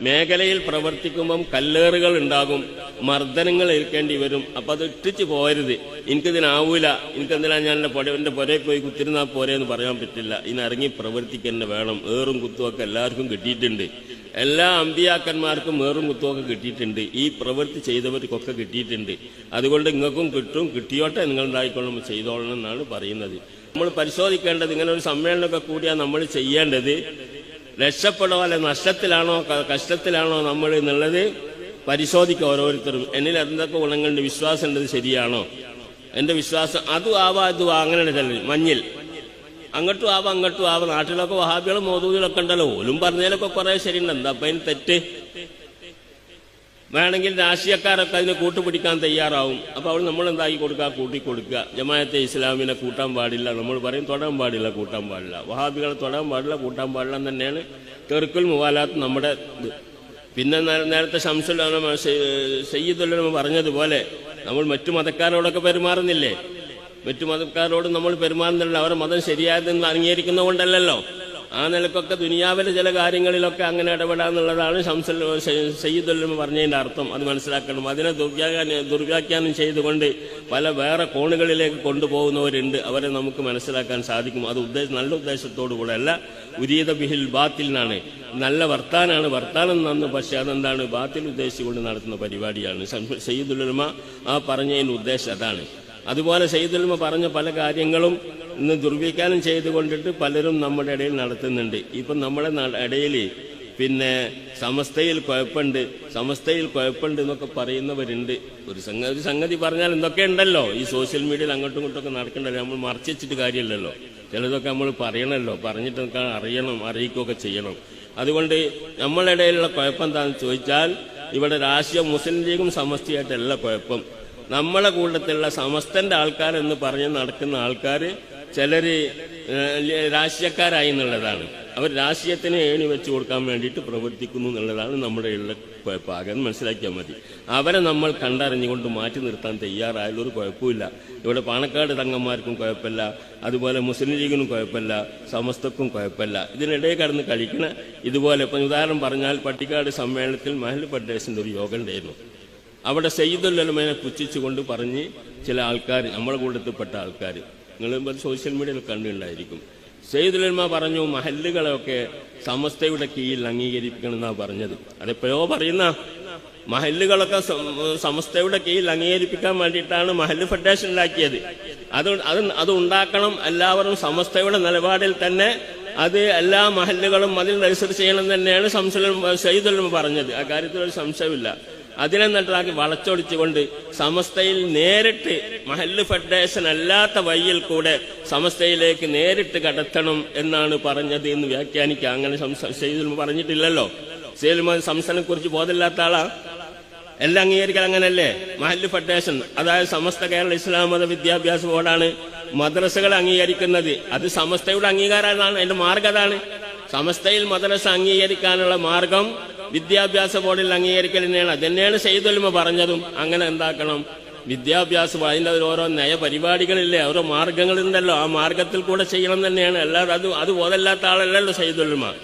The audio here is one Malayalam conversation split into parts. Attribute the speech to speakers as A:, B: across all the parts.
A: മേഖലയിൽ പ്രവർത്തിക്കുമ്പം കല്ലേറുകൾ ഉണ്ടാകും മർദ്ദനങ്ങൾ ഏൽക്കേണ്ടി വരും. അപ്പൊ അത് ഇട്ടിച്ച് പോരുത് എനിക്കിതിനാവൂല. എനിക്കെന്തിനാ ഞാൻ എന്റെ പുഴ എന്റെ പുരയിൽ പോയി കുത്തിരുന്നാ പോരെ എന്ന് പറയാൻ പറ്റില്ല. ഇനിറങ്ങി പ്രവർത്തിക്കന്നെ വേണം. ഏറും കുത്തുമൊക്കെ എല്ലാവർക്കും കിട്ടിയിട്ടുണ്ട്. എല്ലാ അമ്പിയാക്കന്മാർക്കും ഏറും കുത്തുമൊക്കെ കിട്ടിയിട്ടുണ്ട്. ഈ പ്രവൃത്തി ചെയ്തവർക്കൊക്കെ കിട്ടിയിട്ടുണ്ട്. അതുകൊണ്ട് നിങ്ങൾക്കും കിട്ടും. കിട്ടിയോട്ടെ നിങ്ങൾ ഉണ്ടായിക്കൊള്ളും. ചെയ്തോളണം എന്നാണ് പറയുന്നത്. നമ്മൾ പരിശോധിക്കേണ്ടത് ഇങ്ങനെ ഒരു സമ്മേളനമൊക്കെ കൂടിയാൽ നമ്മൾ ചെയ്യേണ്ടത്. രക്ഷപ്പെടോ അല്ലെ നഷ്ടത്തിലാണോ കഷ്ടത്തിലാണോ നമ്മൾ എന്നുള്ളത് പരിശോധിക്കുക ഓരോരുത്തരും. എന്നിൽ എന്തൊക്കെ ഗുണങ്ങളുണ്ട് വിശ്വാസം ഉണ്ടത് ശരിയാണോ? എന്റെ വിശ്വാസം അതും ആവാ ഇതും അങ്ങനെ ചെല്ലൽ. മഞ്ഞിൽ. അങ്ങോട്ടും ആവാം അങ്ങോട്ടും ആവാം. നാട്ടിലൊക്കെ വഹാബികളും മോദൂദികളൊക്കെ ഉണ്ടല്ലോ. ഓലും പറഞ്ഞതിലൊക്കെ കുറെ ശരിയുണ്ട്. എന്താ അപ്പൊ അതിന് തെറ്റ്? വേണമെങ്കിൽ രാഷ്ട്രീയക്കാരൊക്കെ അതിനെ കൂട്ടുപിടിക്കാൻ തയ്യാറാവും. അപ്പോൾ അവൾ നമ്മൾ എന്താക്കി കൊടുക്കുക? കൂട്ടി കൊടുക്കുക. ജമാഅത്തെ ഇസ്ലാമിനെ കൂട്ടാൻ പാടില്ല. നമ്മൾ പറയും തൊടാൻ പാടില്ല കൂട്ടാൻ പാടില്ല. വഹാബികളെ തൊടാൻ പാടില്ല കൂട്ടാൻ പാടില്ല എന്ന് തന്നെയാണ് തെറുക്കുൽ മുവാലാത്ത് നമ്മുടെ പിന്നെ നേരത്തെ ശംസുൽ സയ്യിദുല്ലമ പറഞ്ഞതുപോലെ നമ്മൾ മറ്റു മതക്കാരോടൊക്കെ പെരുമാറുന്നില്ലേ? മറ്റു മതക്കാരോട് നമ്മൾ പെരുമാറുന്നില്ല. അവരുടെ മതം ശരിയായതെന്ന് അംഗീകരിക്കുന്നതുകൊണ്ടല്ലല്ലോ. ആ നിലക്കൊക്കെ ദുനിയാവിലെ ചില കാര്യങ്ങളിലൊക്കെ അങ്ങനെ ഇടപെടാന്നുള്ളതാണ് ശംസൽ സയ്യിദുല്ലമ പറഞ്ഞതിന്റെ അർത്ഥം. അത് മനസ്സിലാക്കണം. അതിനെ ദുർവ്യാഖ്യാനം ദുർവ്യാഖ്യാനം ചെയ്തുകൊണ്ട് പല വേറെ കോണുകളിലേക്ക് കൊണ്ടുപോകുന്നവരുണ്ട്. അവരെ നമുക്ക് മനസ്സിലാക്കാൻ സാധിക്കും. അത് ഉദ്ദേശ നല്ല ഉദ്ദേശത്തോടു കൂടെ അല്ല. ഉരീത ബിഹിൽ ബാത്തിലിനാണ് നല്ല വർത്താനാണ്. വർത്താനം നന്ന് പക്ഷേ അതെന്താണ്? ബാത്തിൽ ഉദ്ദേശിച്ചുകൊണ്ട് നടത്തുന്ന പരിപാടിയാണ്. സയ്യിദുല്ലമ ആ പറഞ്ഞതിന്റെ ഉദ്ദേശം അതാണ്. അതുപോലെ സയ്യിദുൽമ പറഞ്ഞ പല കാര്യങ്ങളും ഇന്ന് ദുർവ്യാഖ്യാനം ചെയ്തുകൊണ്ടിട്ട് പലരും നമ്മുടെ ഇടയിൽ നടത്തുന്നുണ്ട്. ഇപ്പം നമ്മുടെ ഇടയിൽ പിന്നെ സമസ്തയിൽ കുഴപ്പമുണ്ട് സമസ്തയിൽ കുഴപ്പമുണ്ട് എന്നൊക്കെ പറയുന്നവരുണ്ട്. ഒരു സംഗതി ഒരു സംഗതി പറഞ്ഞാൽ എന്തൊക്കെ ഉണ്ടല്ലോ? ഈ സോഷ്യൽ മീഡിയയിൽ അങ്ങോട്ടും ഇങ്ങോട്ടും ഒക്കെ നടക്കണ്ടല്ലോ. നമ്മൾ മറച്ചു വെച്ചിട്ട് കാര്യമില്ലല്ലോ. ചിലതൊക്കെ നമ്മൾ പറയണമല്ലോ പറഞ്ഞിട്ടൊക്കെ അറിയണം അറിയിക്കുകയൊക്കെ ചെയ്യണം. അതുകൊണ്ട് നമ്മളുടെ ഇടയിലുള്ള കുഴപ്പം എന്താണെന്ന് ചോദിച്ചാൽ ഇവിടെ രാഷ്ട്രീയ മുസ്ലിം ലീഗും സമസ്തയായിട്ടല്ല കുഴപ്പം. നമ്മളെ കൂട്ടത്തിലുള്ള സമസ്തന്റെ ആൾക്കാരെന്ന് പറഞ്ഞ് നടക്കുന്ന ആൾക്കാർ ചിലര് രാഷ്ട്രീയക്കാരായി എന്നുള്ളതാണ്. അവർ രാഷ്ട്രീയത്തിന് ഏണി വെച്ചു കൊടുക്കാൻ വേണ്ടിയിട്ട് പ്രവർത്തിക്കുന്നു എന്നുള്ളതാണ് നമ്മുടെ ഉള്ള പാകം. മനസ്സിലാക്കിയാൽ മതി. അവരെ നമ്മൾ കണ്ടറിഞ്ഞുകൊണ്ട് മാറ്റി നിർത്താൻ തയ്യാറായാലും ഒരു കുഴപ്പമില്ല. ഇവിടെ പാണക്കാട് തങ്ങന്മാർക്കും കുഴപ്പമില്ല. അതുപോലെ മുസ്ലിം ലീഗിനും കുഴപ്പമില്ല. സമസ്തക്കും കുഴപ്പമില്ല. ഇതിനിടയിൽ കടന്ന് കളിക്കണ ഇതുപോലെ ഇപ്പം ഉദാഹരണം പറഞ്ഞാൽ പട്ടിക്കാട് സമ്മേളനത്തിൽ മഹൽ പട്ടേസിന്റെ ഒരു യോഗം ഉണ്ടായിരുന്നു. അവിടെ സയ്യിദുല്ലമനെ പുച്ഛിച്ചുകൊണ്ട് പറഞ്ഞ് ചില ആൾക്കാർ നമ്മുടെ കൂട്ടത്തിൽപ്പെട്ട ആൾക്കാർ നിങ്ങൾ സോഷ്യൽ മീഡിയയിൽ കണ്ടുണ്ടായിരിക്കും സെയ്ദുലന്മ പറഞ്ഞു മഹല്ലുകളൊക്കെ സമസ്തയുടെ കീഴിൽ അംഗീകരിക്കണം എന്നാണ് പറഞ്ഞത്. അതെപ്പോഴോ പറയുന്ന മഹല്ലുകളൊക്കെ സമസ്തയുടെ കീഴിൽ അംഗീകരിപ്പിക്കാൻ വേണ്ടിയിട്ടാണ് മഹല്ല് ഫെഡറേഷൻ ഉണ്ടാക്കിയത്. അത് അത് അത് ഉണ്ടാക്കണം എല്ലാവരും സമസ്തയുടെ നിലപാടിൽ തന്നെ അത് എല്ലാ മഹല്ലുകളും അതിൽ രജിസ്റ്റർ ചെയ്യണം തന്നെയാണ് സംശയം സയ്യിദുലമ പറഞ്ഞത്. ആ കാര്യത്തിൽ ഒരു സംശയമില്ല അതിനെ നട്ടാക്കി വളച്ചൊടിച്ചുകൊണ്ട് സമസ്തയിൽ നേരിട്ട് മഹല്ല് ഫെഡറേഷൻ അല്ലാത്ത വഴിയിൽ കൂടെ സമസ്തയിലേക്ക് നേരിട്ട് കടത്തണം എന്നാണ് പറഞ്ഞത് എന്ന് വ്യാഖ്യാനിക്കുക. അങ്ങനെ പറഞ്ഞിട്ടില്ലല്ലോ. സെയ്തുൽ സംസ്ഥാനം കുറിച്ച് ബോധമില്ലാത്ത ആളാ. എല്ലാം അംഗീകരിക്കൽ അങ്ങനല്ലേ? മഹല്ല് ഫെഡറേഷൻ അതായത് സമസ്ത കേരള ഇസ്ലാം മത വിദ്യാഭ്യാസ ബോർഡാണ് മദ്രസകൾ അംഗീകരിക്കുന്നത്. അത് സമസ്തയുടെ അംഗീകാരമാണ് അതിന്റെ മാർഗം അതാണ്. സമസ്തയിൽ മദ്രസ അംഗീകരിക്കാനുള്ള മാർഗം വിദ്യാഭ്യാസ ബോർഡിൽ അംഗീകരിക്കൽ തന്നെയാണ് അതന്നെയാണ് സെയ്തൊലിമ പറഞ്ഞതും. അങ്ങനെ എന്താക്കണം? വിദ്യാഭ്യാസം അതിന്റെ ഓരോ നയപരിപാടികളില്ലേ ഓരോ മാർഗങ്ങളുണ്ടല്ലോ. ആ മാർഗത്തിൽ കൂടെ ചെയ്യണം തന്നെയാണ്. എല്ലാവരും അത് അത് ബോധമില്ലാത്ത ആളല്ലല്ലോ സെയ്തൊലിമ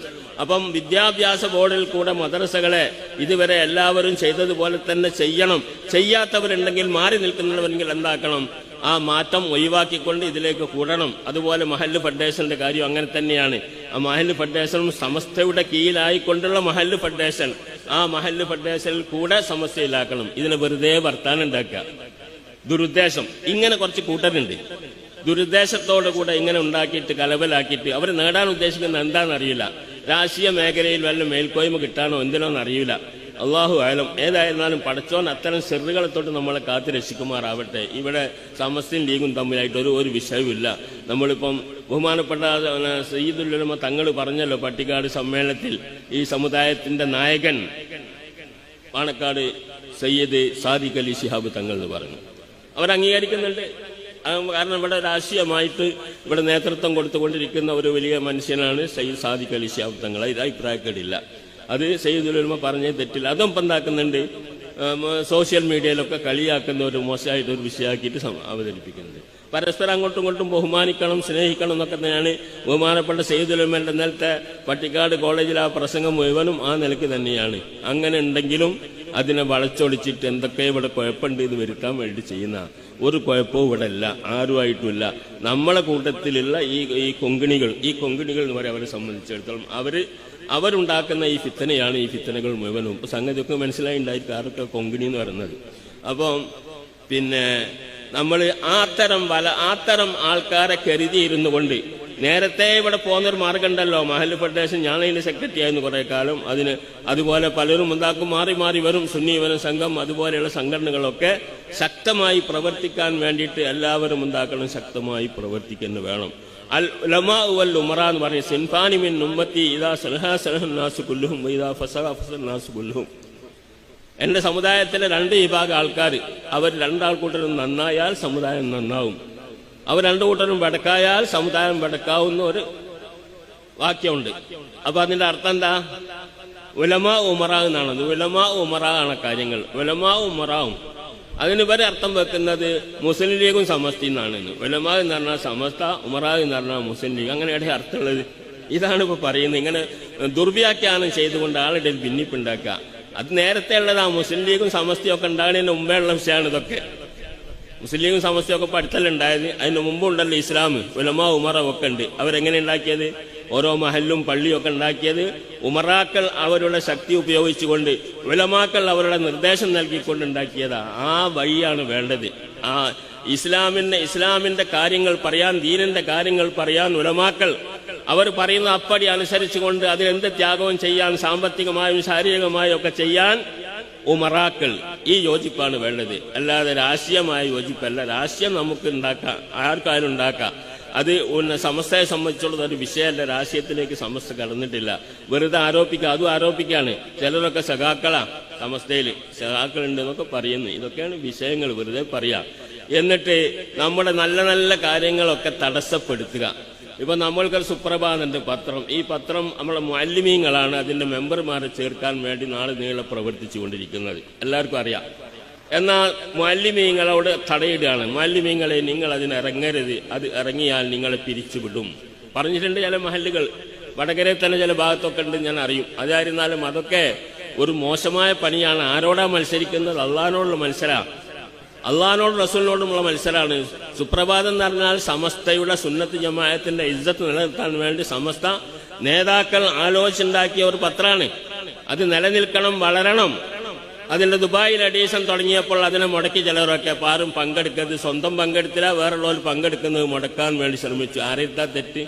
A: അപ്പം വിദ്യാഭ്യാസ ബോർഡിൽ കൂടെ മദ്രസകളെ ഇതുവരെ എല്ലാവരും ചെയ്തതുപോലെ തന്നെ ചെയ്യണം. ചെയ്യാത്തവരുണ്ടെങ്കിൽ മാറി നിൽക്കുന്നവരെങ്കിൽ എന്താക്കണം? ആ മാറ്റം ഒഴിവാക്കിക്കൊണ്ട് ഇതിലേക്ക് കൂടണം. അതുപോലെ മഹല്ല് ഫെഡറേഷന്റെ കാര്യം അങ്ങനെ തന്നെയാണ്. ആ മഹല്ല് ഫെഡറേഷനും സമസ്തയുടെ കീഴിലായിക്കൊണ്ടുള്ള മഹല്ല് ഫെഡറേഷൻ ആ മഹല്ല് ഫെഡറേഷനിൽ കൂടെ സമസ്തയിലാക്കണം. ഇതിനെ വെറുതെ വർത്താനം ഉണ്ടാക്കുക. ദുരുദ്ദേശം. ഇങ്ങനെ കുറച്ച് കൂട്ടരുണ്ട്. ദുരുദ്ദേശത്തോടു കൂടെ ഇങ്ങനെ ഉണ്ടാക്കിയിട്ട് കലവലാക്കിയിട്ട് അവർ നേടാൻ ഉദ്ദേശിക്കുന്നത് എന്താണെന്ന് അറിയില്ല. രാഷ്ട്രീയ മേഖലയിൽ വല്ല മേൽക്കോയ്മ കിട്ടാനോ എന്തിനോ അറിയില്ല. അള്ളാഹു ആയാലും ഏതായിരുന്നാലും പടച്ചോൻ അത്തരം ചെറുകളെ തൊട്ട് നമ്മളെ കാത്തു രക്ഷിക്കുമാറാവട്ടെ. ഇവിടെ സമസ്തയും ലീഗും തമ്മിലായിട്ട് ഒരു ഒരു വിഷയവുമില്ല. നമ്മളിപ്പം ബഹുമാനപ്പെട്ട സയ്യിദുല്ലമ തങ്ങൾ പറഞ്ഞല്ലോ പട്ടിക്കാട് സമ്മേളനത്തിൽ. ഈ സമുദായത്തിന്റെ നായകൻ പാണക്കാട് സയ്യിദ് സാദിഖ് അലി ശിഹാബ് തങ്ങൾ എന്ന് പറഞ്ഞു. അവർ അംഗീകരിക്കുന്നുണ്ട് കാരണം ഇവിടെ രാഷ്ട്രീയമായിട്ട് ഇവിടെ നേതൃത്വം കൊടുത്തുകൊണ്ടിരിക്കുന്ന ഒരു വലിയ മനുഷ്യനാണ് സയ്യിദ് സാദിഖ് അലി ശിഹാബ് തങ്ങൾ. ഇത് അഭിപ്രായക്കേടില്ല. അത് ഉലമ പറഞ്ഞേ തെറ്റില്ല. അതും പന്താക്കുന്നുണ്ട് സോഷ്യൽ മീഡിയയിലൊക്കെ കളിയാക്കുന്ന ഒരു മോശമായിട്ട് ഒരു വിഷയമാക്കിയിട്ട് അവതരിപ്പിക്കുന്നത് പരസ്പരം അങ്ങോട്ടും ഇങ്ങോട്ടും ബഹുമാനിക്കണം സ്നേഹിക്കണം എന്നൊക്കെ തന്നെയാണ് ബഹുമാനപ്പെട്ട സെയ്ദുലമ്മന്റെ നേരത്തെ പട്ടിക്കാട് കോളേജിൽ ആ പ്രസംഗം മുഴുവനും ആ നിലയ്ക്ക് തന്നെയാണ്. അങ്ങനെ ഉണ്ടെങ്കിലും അതിനെ വളച്ചൊടിച്ചിട്ട് എന്തൊക്കെ ഇവിടെ കുഴപ്പമുണ്ട് എന്ന് വരുത്താൻ വേണ്ടി ചെയ്യുന്ന ഒരു കുഴപ്പവും ഇവിടെ ഇല്ല ആരുമായിട്ടുമില്ല നമ്മളെ കൂട്ടത്തിലുള്ള ഈ ഈ കൊങ്കിണികൾ ഈ കൊങ്കിണികൾ എന്ന് പറയാൻ അവരെ സംബന്ധിച്ചിടത്തോളം അവർ അവരുണ്ടാക്കുന്ന ഈ ഫിത്തനയാണ് ഈ ഫിത്തനകൾ മുഴുവനും. ഇപ്പൊ സംഗതിയൊക്കെ മനസ്സിലായിണ്ടായിരിക്കും ആരൊക്കെ കൊങ്കിണി എന്ന് പറയുന്നത്. അപ്പം പിന്നെ നമ്മൾ ആത്തരം വല ആത്തരം ആൾക്കാരെ കരുതിയിരുന്നു കൊണ്ട് നേരത്തെ ഇവിടെ പോകുന്നൊരു മാർഗമുണ്ടല്ലോ മഹൽ ഫെഡറേഷൻ ഞാൻ അതിന്റെ സെക്രട്ടറി ആയിരുന്നു കുറെ കാലം. അതിന് അതുപോലെ പലരും ഉണ്ടാക്കും മാറി മാറി വരും. സുന്നി വനം സംഘം അതുപോലെയുള്ള സംഘടനകളൊക്കെ ശക്തമായി പ്രവർത്തിക്കാൻ വേണ്ടിയിട്ട് എല്ലാവരും ഉണ്ടാക്കണം ശക്തമായി പ്രവർത്തിക്കുന്നു വേണം. അൽ വൽ എന്ന് പറഞ്ഞ സിൻഫാനിമിൻ ഉമ്മത്തി ഇതാ ഫസഹ സമുദായത്തിലെ രണ്ട് വിഭാഗം ആൾക്കാർ അവർ രണ്ടാൾ കൂട്ടരും നന്നായാൽ സമുദായം നന്നാവും. അവർ രണ്ടു കൂട്ടരും വടക്കായാൽ സമുദായം വടക്കാവുന്ന ഒരു വാക്യമുണ്ട്. അപ്പൊ അതിന്റെ അർത്ഥം എന്താ? ഉലമാ ഉമറ ഉലമാ ഉമറ ആണ് കാര്യങ്ങൾ. ഉലമാ ഉമറാവും. അതിന് വരെ അർത്ഥം വെക്കുന്നത് മുസ്ലിം ലീഗും സമസ്തി എന്നാണ് ഉലമാ എന്ന് പറഞ്ഞാൽ സമസ്ത ഉമറാ എന്ന് പറഞ്ഞാൽ മുസ്ലിം ലീഗ്. അങ്ങനെയാണ് അർത്ഥമുള്ളത്. ഇതാണ് ഇപ്പൊ പറയുന്നത്. ഇങ്ങനെ ദുർവ്യാഖ്യാനം ചെയ്തുകൊണ്ട് ആളുടെ ഭിന്നിപ്പുണ്ടാക്കുക. അത് നേരത്തെ ഉള്ളതാ മുസ്ലിം ലീഗും സമസ്തയും ഒക്കെ ഉണ്ടാകുന്നതിന് മുമ്പേ ഉള്ള വിഷയമാണ് ഇതൊക്കെ. മുസ്ലിം ലീഗും സമസ്തയും ഒക്കെ പഠിത്തല്ല ഉണ്ടായത്? അതിന് മുമ്പുണ്ടല്ലോ ഇസ്ലാം ഉലമാ ഉമറ ഒക്കെ ഉണ്ട്. അവരെങ്ങനെ ഉണ്ടാക്കിയത്? ഓരോ മഹല്ലും പള്ളിയും ഒക്കെ ഉണ്ടാക്കിയത് ഉമറാക്കൾ അവരുടെ ശക്തി ഉപയോഗിച്ചുകൊണ്ട് ഉലമാക്കൾ അവരുടെ നിർദ്ദേശം നൽകിക്കൊണ്ട് ഉണ്ടാക്കിയതാ. ആ വഴിയാണ് വേണ്ടത്. ആ ഇസ്ലാമിന്റെ ഇസ്ലാമിന്റെ കാര്യങ്ങൾ പറയാൻ ദീനിന്റെ കാര്യങ്ങൾ പറയാൻ ഉലമാക്കൾ അവർ പറയുന്ന അപ്പടി അനുസരിച്ചുകൊണ്ട് അതിലെന്ത് ത്യാഗവും ചെയ്യാൻ സാമ്പത്തികമായും ശാരീരികമായും ഒക്കെ ചെയ്യാൻ ഉമറാക്കൾ. ഈ യോജിപ്പാണ് വേണ്ടത്. അല്ലാതെ രാഷ്ട്രീയമായ യോജിപ്പല്ല. രാഷ്ട്രീയം നമുക്ക് ഉണ്ടാക്കാം. ആർക്കാരും ഉണ്ടാക്കാം. അത് സമസ്തയെ സംബന്ധിച്ചുള്ളത് ഒരു വിഷയമല്ല. രാഷ്ട്രീയത്തിലേക്ക് സമസ്ത കടന്നിട്ടില്ല. വെറുതെ ആരോപിക്കുക അതും ആരോപിക്കാണ്. ചിലരൊക്കെ സഖാക്കളാ സമസ്തയിൽ. സഖാക്കളുണ്ട് എന്നൊക്കെ പറയുന്നു. ഇതൊക്കെയാണ് വിഷയങ്ങൾ. വെറുതെ പറയാം. എന്നിട്ട് നമ്മുടെ നല്ല നല്ല കാര്യങ്ങളൊക്കെ തടസ്സപ്പെടുത്തുക. ഇപ്പൊ നമ്മൾക്കൊരു സുപ്രഭാതന്റെ പത്രം. ഈ പത്രം നമ്മളെ മാലിന്യങ്ങളാണ് അതിന്റെ മെമ്പർമാരെ ചേർക്കാൻ വേണ്ടി നാളെ നീളെ പ്രവർത്തിച്ചു കൊണ്ടിരിക്കുന്നത് എല്ലാവർക്കും അറിയാം. എന്നാൽ മാലിന്യങ്ങളോട് തടയിടുകയാണ്. മാലിമീങ്ങളെ നിങ്ങൾ അതിനിറങ്ങരുത് അത് ഇറങ്ങിയാൽ നിങ്ങളെ പിരിച്ചുവിടും. പറഞ്ഞിട്ടുണ്ട് ചില മഹല്ലുകൾ. വടകരയിൽ തന്നെ ചില ഭാഗത്തൊക്കെ ഉണ്ട് ഞാൻ അറിയും. അതായിരുന്നാലും അതൊക്കെ ഒരു മോശമായ പണിയാണ്. ആരോടാ മത്സരിക്കുന്നത്? അള്ളഹാനോടുള്ള മത്സരാ. അള്ളഹാനോടും റസൂലിനോടുമുള്ള മത്സരമാണ് സുപ്രഭാതം എന്ന് പറഞ്ഞാൽ സമസ്തയുടെ സുന്നത്ത് ജമായത്തിന്റെ ഇജ്ജത്ത് നിലനിർത്താൻ വേണ്ടി സമസ്ത നേതാക്കൾ ആലോചിച്ചുണ്ടാക്കിയ ഒരു പത്രമാണ്. അത് നിലനിൽക്കണം വളരണം. അതിന്റെ ദുബായിൽ അഡീഷൻ തുടങ്ങിയപ്പോൾ അതിനെ മുടക്കി ചിലവരൊക്കെ അപ്പോൾ ആരും പങ്കെടുക്കരുത്. സ്വന്തം പങ്കെടുത്തില്ല വേറുള്ളവർ പങ്കെടുക്കുന്നത് മുടക്കാൻ വേണ്ടി ശ്രമിച്ചു. ആരെത്താ തെറ്റ്?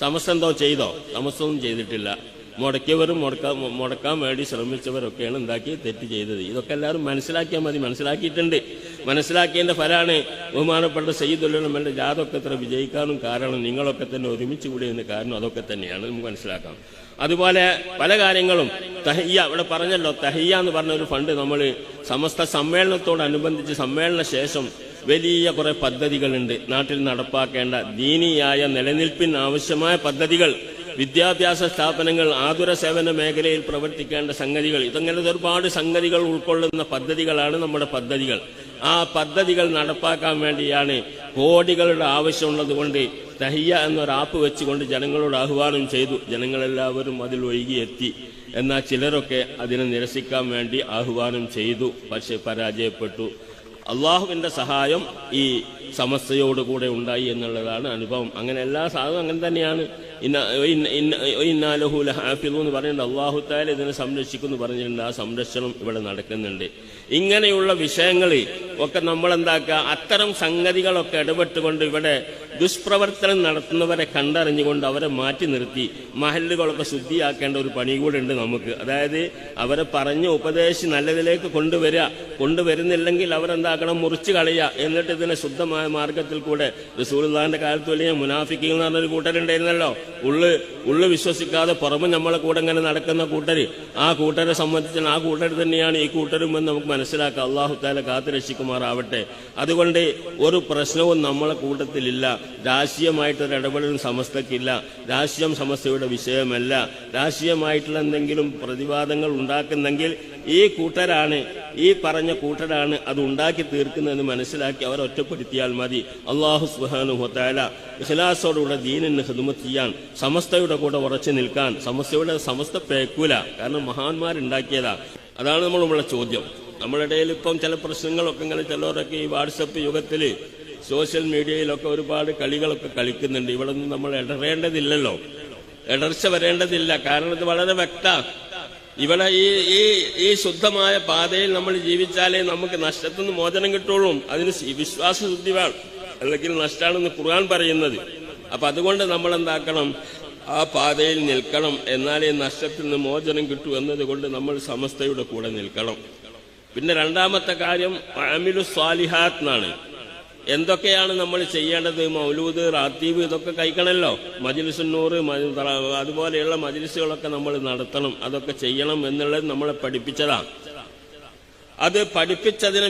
A: സമസ്ത എന്തോ ചെയ്തോ? സമസ്തവും ചെയ്തിട്ടില്ല. മുടക്കിയവരും മുടക്കാൻ മുടക്കാൻ വേണ്ടി ശ്രമിച്ചവരൊക്കെയാണ് എന്താക്കി തെറ്റ് ചെയ്തത്. ഇതൊക്കെ എല്ലാവരും മനസ്സിലാക്കിയാൽ മതി. മനസ്സിലാക്കിയിട്ടുണ്ട്. മനസ്സിലാക്കിയതിന്റെ ഫലമാണ് ബഹുമാനപ്പെട്ട സയ്യിദുല്ലമ്മന്റെ ജാതൊക്കെ ഇത്ര വിജയിക്കാനും കാരണം നിങ്ങളൊക്കെ തന്നെ ഒരുമിച്ച് കൂടിയതിന് കാരണം അതൊക്കെ തന്നെയാണ്. നമുക്ക് മനസ്സിലാക്കാം. അതുപോലെ പല കാര്യങ്ങളും. തഹയ്യ ഇവിടെ പറഞ്ഞല്ലോ തഹയ്യ എന്ന് പറഞ്ഞ ഒരു ഫണ്ട് നമ്മൾ സമസ്ത സമ്മേളനത്തോടനുബന്ധിച്ച് സമ്മേളന ശേഷം വലിയ കുറെ പദ്ധതികളുണ്ട്. നാട്ടിൽ നടപ്പാക്കേണ്ട ദീനിയായ നിലനിൽപ്പിന് ആവശ്യമായ പദ്ധതികൾ വിദ്യാഭ്യാസ സ്ഥാപനങ്ങൾ ആതുര സേവന മേഖലയിൽ പ്രവർത്തിക്കേണ്ട സംഗതികൾ ഇതങ്ങനെ ഒരുപാട് സംഗതികൾ ഉൾക്കൊള്ളുന്ന പദ്ധതികളാണ് നമ്മുടെ പദ്ധതികൾ. ആ പദ്ധതികൾ നടപ്പാക്കാൻ വേണ്ടിയാണ് കോടികളുടെ ആവശ്യമുള്ളത് കൊണ്ട് തഹിയ എന്നൊരു ആപ്പ് വെച്ചുകൊണ്ട് ജനങ്ങളോട് ആഹ്വാനം ചെയ്തു. ജനങ്ങളെല്ലാവരും അതിൽ ഒഴുകിയെത്തി. എന്നാൽ ചിലരൊക്കെ അതിനെ നിരസിക്കാൻ വേണ്ടി ആഹ്വാനം ചെയ്തു. പക്ഷെ പരാജയപ്പെട്ടു. അള്ളാഹുവിന്റെ സഹായം ഈ സമസ്തയോടുകൂടെ ഉണ്ടായി എന്നുള്ളതാണ് അനുഭവം. അങ്ങനെ എല്ലാ സാധനവും അങ്ങനെ തന്നെയാണ്. ഇന്ന ഇന്ന- ഇന്ന- ഇന്നാലഹു ലഹാഫിദു എന്ന് പറയുന്നുണ്ട്. അള്ളാഹു താല ഇതിനെ സംരക്ഷിക്കുന്നു പറഞ്ഞിട്ടുണ്ട്. ആ സംരക്ഷണം ഇവിടെ നടക്കുന്നുണ്ട്. ഇങ്ങനെയുള്ള വിഷയങ്ങൾ ഒക്കെ നമ്മൾ എന്താക്കുക അത്തരം സംഗതികളൊക്കെ ഇടപെട്ടുകൊണ്ട് ഇവിടെ ദുഷ്പ്രവർത്തനം നടത്തുന്നവരെ കണ്ടറിഞ്ഞുകൊണ്ട് അവരെ മാറ്റി നിർത്തി. മഹല്ലുകളൊക്കെ ശുദ്ധിയാക്കേണ്ട ഒരു പണി കൂടെ ഉണ്ട് നമുക്ക്. അതായത് അവരെ പറഞ്ഞ് ഉപദേശി നല്ലതിലേക്ക് കൊണ്ടുവരിക. കൊണ്ടുവരുന്നില്ലെങ്കിൽ അവരെന്താക്കണം? മുറിച്ച് കളയുക. എന്നിട്ട് ഇതിനെ ശുദ്ധമായ മാർഗത്തിൽ കൂടെ റസൂൽദാന്റെ കാലത്ത് വലിയ മുനാഫിക്കിൽ എന്ന് പറഞ്ഞൊരു കൂട്ടരുണ്ടായിരുന്നല്ലോ. ഉള്ളു ഉള്ളു വിശ്വസിക്കാതെ പുറമെ നമ്മളെ കൂടെ ഇങ്ങനെ നടക്കുന്ന കൂട്ടര്. ആ കൂട്ടരെ സംബന്ധിച്ച് ആ കൂട്ടർ തന്നെയാണ് ഈ കൂട്ടരും എന്ന് നമുക്ക് മനസ്സിലാക്കാം. അള്ളാഹു താല കാത്തു രക്ഷിക്കുമാറാവട്ടെ. അതുകൊണ്ട് ഒരു പ്രശ്നവും നമ്മളെ കൂട്ടത്തിലില്ല. രാഷ്ട്രീയമായിട്ടൊരു ഇടപെടലും സമസ്തക്കില്ല രാഷ്ട്രീയം സമസ്തയുടെ വിഷയമല്ല. രാഷ്ട്രീയമായിട്ടുള്ള എന്തെങ്കിലും പ്രതിവാദങ്ങൾ ഉണ്ടാക്കുന്നെങ്കിൽ ഈ കൂട്ടരാണ് ഈ പറഞ്ഞ കൂട്ടരാണ് അത് ഉണ്ടാക്കി തീർക്കുന്നതെന്ന് മനസ്സിലാക്കി അവർ ഒറ്റപ്പെടുത്തിയാൽ മതി. അള്ളാഹു സുഹാനു ഹൊത്താല ഇഖ്ലാസോടുകൂടെ ദീനിന് ഹിദ്മത്ത് ചെയ്യാൻ സമസ്തയുടെ കൂടെ ഉറച്ചു നിൽക്കാൻ സമസ്തയുടെ സമസ്ത പേക്കൂല. കാരണം മഹാന്മാരുണ്ടാക്കിയതാ. അതാണ് നമ്മളുള്ള ചോദ്യം. നമ്മുടെ ഇടയിൽ ഇപ്പം ചില പ്രശ്നങ്ങളൊക്കെ ഇങ്ങനെ ചിലവരൊക്കെ ഈ വാട്സപ്പ് യുഗത്തിൽ സോഷ്യൽ മീഡിയയിലൊക്കെ ഒരുപാട് കളികളൊക്കെ കളിക്കുന്നുണ്ട്. ഇവിടെ നമ്മൾ ഇടറേണ്ടതില്ലല്ലോ. ഇടർച്ച വരേണ്ടതില്ല. കാരണം ഇത് വളരെ വ്യക്ത ഇവിടെ ഈ ഈ ഈ ശുദ്ധമായ പാതയിൽ നമ്മൾ ജീവിച്ചാലേ നമുക്ക് നഷ്ടത്തിൽ നിന്ന് മോചനം കിട്ടുള്ളൂ. അതിന് വിശ്വാസ വിശ്വാസശുദ്ധി വേണം. അല്ലെങ്കിൽ നഷ്ടമാണെന്ന് ഖുർആൻ പറയുന്നത്. അപ്പൊ അതുകൊണ്ട് നമ്മൾ എന്താക്കണം ആ പാതയിൽ നിൽക്കണം. എന്നാലേ നഷ്ടത്തിൽ നിന്ന് മോചനം കിട്ടൂ എന്നതുകൊണ്ട് നമ്മൾ സമസ്തയുടെ കൂടെ നിൽക്കണം. പിന്നെ രണ്ടാമത്തെ കാര്യം അമിലു സ്വാലിഹാത്ത് എന്നാണ്. എന്തൊക്കെയാണ് നമ്മൾ ചെയ്യേണ്ടത്? മൗലൂദ് റാത്തീബ് ഇതൊക്കെ കഴിക്കണമല്ലോ മജിലിസുന്നൂറ് അതുപോലെയുള്ള മജിലിസുകളൊക്കെ നമ്മൾ നടത്തണം. അതൊക്കെ ചെയ്യണം എന്നുള്ളത് നമ്മളെ പഠിപ്പിച്ചതാണ്. അത് പഠിപ്പിച്ചതിന്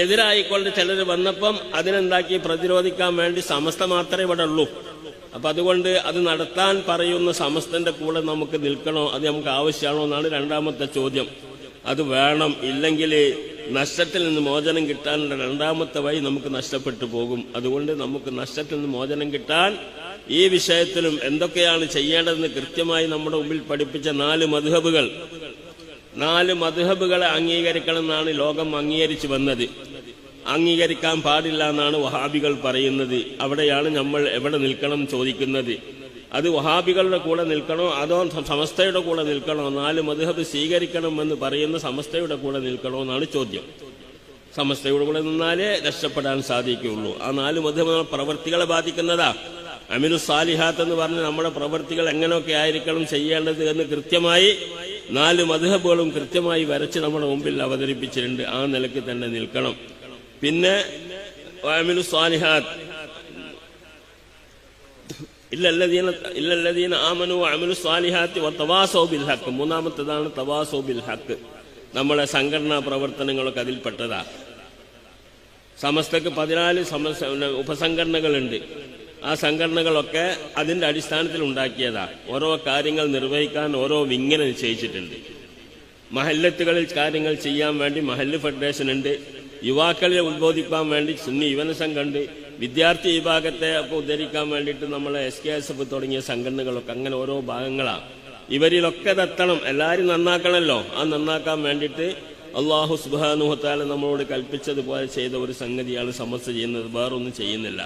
A: എതിരായിക്കൊണ്ട് ചിലർ വന്നപ്പം അതിനെന്താക്കി? പ്രതിരോധിക്കാൻ വേണ്ടി സമസ്ത മാത്രമേ ഇവിടെ ഉള്ളൂ. അപ്പൊ അതുകൊണ്ട് അത് നടത്താൻ പറയുന്ന സമസ്തന്റെ കൂടെ നമുക്ക് നിൽക്കണോ? അത് നമുക്ക് ആവശ്യമാണോ എന്നാണ് രണ്ടാമത്തെ ചോദ്യം. അത് വേണം. ഇല്ലെങ്കിൽ നഷ്ടത്തിൽ നിന്ന് മോചനം കിട്ടാനുള്ള രണ്ടാമത്തെ വഴി നമുക്ക് നഷ്ടപ്പെട്ടു പോകും. അതുകൊണ്ട് നമുക്ക് നഷ്ടത്തിൽ നിന്ന് മോചനം കിട്ടാൻ ഈ വിഷയത്തിലും എന്തൊക്കെയാണ് ചെയ്യേണ്ടതെന്ന് കൃത്യമായി നമ്മുടെ മുമ്പിൽ പഠിപ്പിച്ച നാല് മധുഹബുകൾ. നാല് മധുഹബുകളെ അംഗീകരിക്കണം എന്നാണ് ലോകം അംഗീകരിച്ചു വന്നത്. അംഗീകരിക്കാൻ പാടില്ല എന്നാണ് വഹാബികൾ പറയുന്നത്. അവിടെയാണ് നമ്മൾ എവിടെ നിൽക്കണം ചോദിക്കുന്നത്. അത് വഹാബികളുടെ കൂടെ നിൽക്കണോ? അതോ സമസ്തയുടെ കൂടെ നിൽക്കണോ? നാല് മധുഹബ് സ്വീകരിക്കണം എന്ന് പറയുന്ന സമസ്തയുടെ കൂടെ നിൽക്കണോ എന്നാണ് ചോദ്യം. സമസ്തയുടെ കൂടെ നിന്നാലേ രക്ഷപ്പെടാൻ സാധിക്കുകയുള്ളൂ. ആ നാല് മധുഹബ് പ്രവർത്തികളെ ബാധിക്കുന്നതാ. അമിനു സാലിഹാത്ത് എന്ന് പറഞ്ഞ് നമ്മുടെ പ്രവർത്തികൾ എങ്ങനെയൊക്കെ ആയിരിക്കണം ചെയ്യേണ്ടത് എന്ന് കൃത്യമായി നാല് മധുഹബുകളും കൃത്യമായി വരച്ച് നമ്മുടെ മുമ്പിൽ അവതരിപ്പിച്ചിട്ടുണ്ട്. ആ നിലയ്ക്ക് തന്നെ നിൽക്കണം. പിന്നെ അമിനു സാലിഹാത്ത്. ഇല്ലല്ലദീന ആമനു അമലു സ്വാലിഹാത്തി തവാസോ ബിൽ ഹക്ക് മൂന്നാമത്തേതാണ് തവാസോ ബിൽ ഹക്ക് നമ്മളെ സംഘടനാ പ്രവർത്തനങ്ങളൊക്കെ അതിൽപ്പെട്ടതാ. സമസ്തക്ക് പതിനാല് സമസ്ത ഉപസംഘടനകളുണ്ട്. ആ സംഘടനകളൊക്കെ അതിന്റെ അടിസ്ഥാനത്തിൽ ഉണ്ടാക്കിയതാ. ഓരോ കാര്യങ്ങൾ നിർവഹിക്കാൻ ഓരോ വിങ്ങനെ നിശ്ചയിച്ചിട്ടുണ്ട്. മഹല്ലത്തുകളിൽ കാര്യങ്ങൾ ചെയ്യാൻ വേണ്ടി മഹല്ല് ഫെഡറേഷൻ ഉണ്ട് യുവാക്കളെ ഉദ്ബോധിക്കാൻ വേണ്ടി സുന്നി യുവന സംഘമുണ്ട് വിദ്യാർത്ഥി വിഭാഗത്തെ ഒക്കെ ഉദ്ധരിക്കാൻ വേണ്ടിയിട്ട് നമ്മൾ എസ് കെ എസ് എഫ് തുടങ്ങിയ സംഘടനകളൊക്കെ അങ്ങനെ ഓരോ ഭാഗങ്ങളാണ് ഇവരിലൊക്കെ തത്തണം. എല്ലാവരും നന്നാക്കണമല്ലോ ആ നന്നാക്കാൻ വേണ്ടിയിട്ട് അള്ളാഹു സുബാനുഹത്താല നമ്മളോട് കൽപ്പിച്ചതുപോലെ ചെയ്ത ഒരു സംഗതിയാണ് സമസ്ത ചെയ്യുന്നത്. വേറൊന്നും ചെയ്യുന്നില്ല.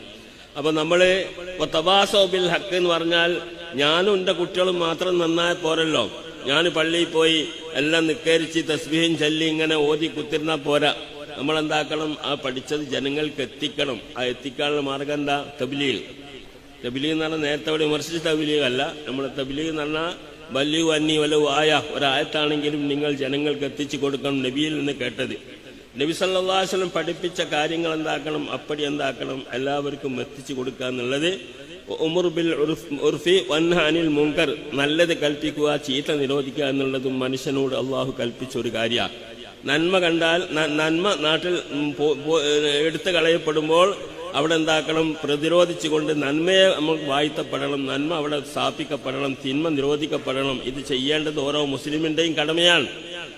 A: അപ്പൊ ഇപ്പൊ തബാസോ ബിൽ ഹക്ക് എന്ന് പറഞ്ഞാൽ ഞാനും എന്റെ കുട്ടികളും മാത്രം നന്നായ പോരല്ലോ. ഞാൻ പള്ളിയിൽ പോയി എല്ലാം നിക്കരിച്ച് തസ്ബീഹും ചൊല്ലി ഇങ്ങനെ ഓതി കുത്തിരുന്ന പോരാ. നമ്മൾ എന്താക്കണം ആ പഠിച്ചത് ജനങ്ങൾക്ക് എത്തിക്കണം. ആ എത്തിക്കാനുള്ള മാർഗം എന്താ? തബിലീൽ തബിലീഗ് എന്ന് പറഞ്ഞാൽ നേരത്തെ അവിടെ വിമർശിച്ച തബിലീഗ് അല്ല. നമ്മൾ തബിലീഗ് എന്ന് പറഞ്ഞാൽ വല്യു അന്നി വല്ലു ആയ ഒരായത്താണെങ്കിലും നിങ്ങൾ ജനങ്ങൾക്ക് എത്തിച്ചു കൊടുക്കണം നബിയിൽ നിന്ന് കേട്ടത്. നബി സല്ലാസ്ലം പഠിപ്പിച്ച കാര്യങ്ങൾ എന്താക്കണം? അപ്പടി എന്താക്കണം? എല്ലാവർക്കും എത്തിച്ചു കൊടുക്കുക എന്നുള്ളത്. ബിൽ ഉർഫി വൻഹാനിൽ മുങ്കർ നല്ലത് കൽപ്പിക്കുക ചീത്ത നിരോധിക്കുക എന്നുള്ളതും മനുഷ്യനോട് അള്ളാഹു കൽപ്പിച്ച ഒരു കാര്യമാണ്. നന്മ കണ്ടാൽ നന്മ നാട്ടിൽ എടുത്തു കളയപ്പെടുമ്പോൾ അവിടെ എന്താക്കണം? പ്രതിരോധിച്ചുകൊണ്ട് നന്മയെ നമുക്ക് വാഴ്ത്തപ്പെടണം നന്മ അവിടെ സ്ഥാപിക്കപ്പെടണം തിന്മ നിരോധിക്കപ്പെടണം. ഇത് ചെയ്യേണ്ടത് ഓരോ മുസ്ലിമിന്റെയും കടമയാണ്.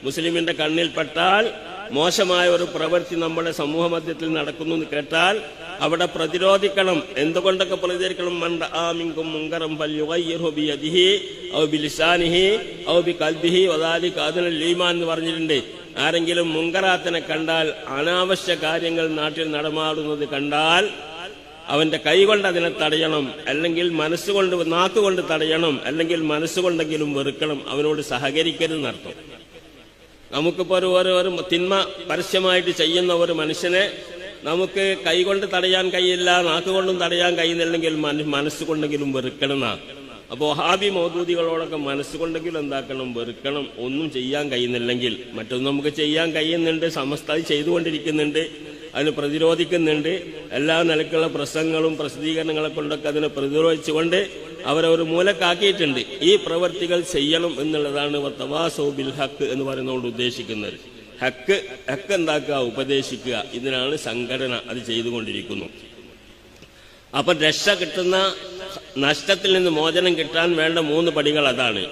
A: മുസ്ലിമിന്റെ കണ്ണിൽപ്പെട്ടാൽ മോശമായ ഒരു പ്രവൃത്തി നമ്മുടെ സമൂഹ മധ്യത്തിൽ നടക്കുന്നു എന്ന് കേട്ടാൽ അവിടെ പ്രതിരോധിക്കണം. എന്തുകൊണ്ടൊക്കെ പ്രതികരിക്കണം? മണ്ട ഔ കൽബിഹി ഒതാലി ഈമാൻ എന്ന് പറഞ്ഞിട്ടുണ്ട്. ആരെങ്കിലും മുങ്കറാത്തിനെ കണ്ടാൽ അനാവശ്യ കാര്യങ്ങൾ നാട്ടിൽ നടമാടുന്നത് കണ്ടാൽ അവന്റെ കൈകൊണ്ട് അതിനെ തടയണം അല്ലെങ്കിൽ മനസ്സുകൊണ്ട് നാക്കുകൊണ്ട് തടയണം അല്ലെങ്കിൽ മനസ്സുകൊണ്ടെങ്കിലും വെറുക്കണം. അവനോട് സഹകരിക്കരുതെന്നർത്ഥം. നമുക്കിപ്പോ ഒരു ഓരോ തിന്മ പരസ്യമായിട്ട് ചെയ്യുന്ന ഒരു മനുഷ്യനെ നമുക്ക് കൈകൊണ്ട് തടയാൻ കഴിയില്ല നാക്കുകൊണ്ടും തടയാൻ കഴിയുന്നില്ലെങ്കിൽ മന- മനസ്സുകൊണ്ടെങ്കിലും വെറുക്കണം എന്നാ അപ്പോ ഹാബി മൗദൂദികളോടൊക്കെ മനസ്സുകൊണ്ടെങ്കിലും എന്താക്കണം വെറുക്കണം ഒന്നും ചെയ്യാൻ കഴിയുന്നില്ലെങ്കിൽ മറ്റൊന്നും നമുക്ക് ചെയ്യാൻ കഴിയുന്നുണ്ട് സമസ്ത ചെയ്തുകൊണ്ടിരിക്കുന്നുണ്ട് അതിന് പ്രതിരോധിക്കുന്നുണ്ട് എല്ലാ നിലക്കുള്ള പ്രസംഗങ്ങളും പ്രസിദ്ധീകരണങ്ങളെ കൊണ്ടൊക്കെ അതിനെ പ്രതിരോധിച്ചുകൊണ്ട് അവരൊരു മൂലക്കാക്കിയിട്ടുണ്ട്. ഈ പ്രവൃത്തികൾ ചെയ്യണം എന്നുള്ളതാണ് തവാസോ ബിൽ ഹക്ക് എന്ന് പറയുന്നതുകൊണ്ട് ഉദ്ദേശിക്കുന്നത്. ഹക്ക് ഹക്ക് എന്താക്കുക ഉപദേശിക്കുക ഇതിനാണ് സംഘടന അത് ചെയ്തുകൊണ്ടിരിക്കുന്നു. അപ്പൊ രക്ഷ കിട്ടുന്ന നഷ്ടത്തിൽ നിന്ന് മോചനം കിട്ടാൻ വേണ്ട മൂന്ന് പടികൾ അതാണ്.